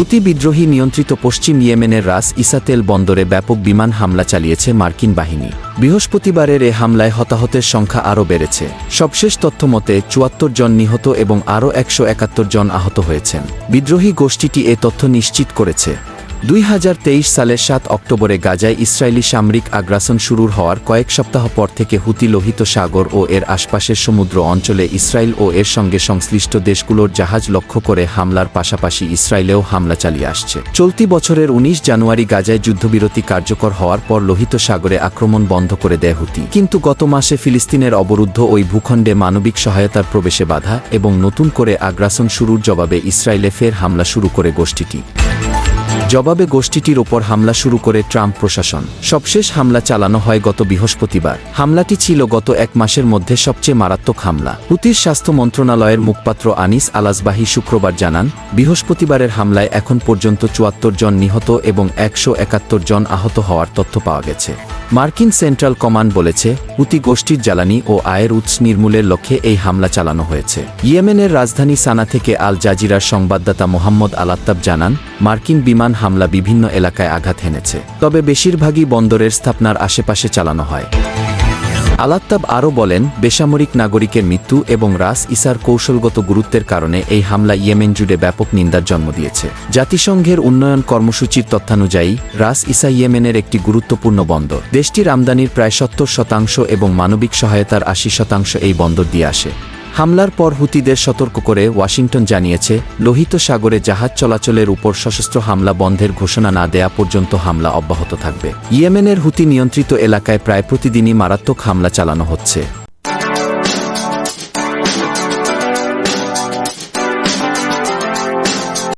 হুতি বিদ্রোহী নিয়ন্ত্রিত পশ্চিম ইয়েমেনের রাস ইসাতেল বন্দরে ব্যাপক বিমান হামলা চালিয়েছে মার্কিন বাহিনী। বৃহস্পতিবারের এ হামলায় হতাহতের সংখ্যা আরও বেড়েছে। সবশেষ তথ্য মতে, চুয়াত্তর জন নিহত এবং আরও একশো একাত্তর জন আহত হয়েছেন। বিদ্রোহী গোষ্ঠীটি এ তথ্য নিশ্চিত করেছে। দুই হাজার তেইশ সালের সাত অক্টোবরে গাজায় ইসরায়েলি সামরিক আগ্রাসন শুরুর হওয়ার কয়েক সপ্তাহ পর থেকে হুতি লোহিত সাগর ও এর আশপাশের সমুদ্র অঞ্চলে ইসরায়েল ও এর সঙ্গে সংশ্লিষ্ট দেশগুলোর জাহাজ লক্ষ্য করে হামলার পাশাপাশি ইসরায়েলেও হামলা চালিয়ে আসছে। চলতি বছরের ১৯ জানুয়ারি গাজায় যুদ্ধবিরতি কার্যকর হওয়ার পর লোহিত সাগরে আক্রমণ বন্ধ করে দেয় হুতি। কিন্তু গত মাসে ফিলিস্তিনের অবরুদ্ধ ওই ভূখণ্ডে মানবিক সহায়তার প্রবেশে বাধা এবং নতুন করে আগ্রাসন শুরুর জবাবে ইসরায়েলে ফের হামলা শুরু করে গোষ্ঠীটি। জবাবে গোষ্ঠীটির ওপর হামলা শুরু করে ট্রাম্প প্রশাসন। সবশেষ হামলা চালানো হয় গত বৃহস্পতিবার। হামলাটি ছিল গত এক মাসের মধ্যে সবচেয়ে মারাত্মক হামলা। হুতির স্বাস্থ্য মন্ত্রণালয়ের মুখপাত্র আনিস আলাসবাহী শুক্রবার জানান, বৃহস্পতিবারের হামলায় এখন পর্যন্ত চুয়াত্তর জন নিহত এবং একশো একাত্তর জন আহত হওয়ার তথ্য পাওয়া গেছে। মার্কিন সেন্ট্রাল কমান্ড বলেছে, হুতি গোষ্ঠীর জ্বালানি ও আয়ের উৎস নির্মূলের লক্ষ্যে এই হামলা চালানো হয়েছে। ইয়েমেনের রাজধানী সানা থেকে আল জাজিরার সংবাদদাতা মোহাম্মদ আলাত্তাব জানান, মার্কিন বিমান হামলা বিভিন্ন এলাকায় আঘাত হেনেছে, তবে বেশিরভাগই বন্দরের স্থাপনার আশেপাশে চালানো হয়। আলাত্তাব আরও বলেন, বেসামরিক নাগরিকের মৃত্যু এবং রাস ইসার কৌশলগত গুরুত্বের কারণে এই হামলা ইয়েমেন জুড়ে ব্যাপক নিন্দার জন্ম দিয়েছে। জাতিসংঘের উন্নয়ন কর্মসূচির তথ্যানুযায়ী, রাস ইসা ইয়েমেনের একটি গুরুত্বপূর্ণ বন্দর। দেশটির আমদানির প্রায় সত্তর শতাংশ এবং মানবিক সহায়তার আশি শতাংশ এই বন্দর দিয়ে আসে। হামলার পর হুতিদের সতর্ক করে ওয়াশিংটন জানিয়েছে, লোহিত সাগরে জাহাজ চলাচলের উপর সশস্ত্র হামলা বন্ধের ঘোষণা না দেয়া পর্যন্ত হামলা অব্যাহত থাকবে। ইয়েমেনের হুতি নিয়ন্ত্রিত এলাকায় প্রায় প্রতিদিনই মারাত্মক হামলা চালানো হচ্ছে।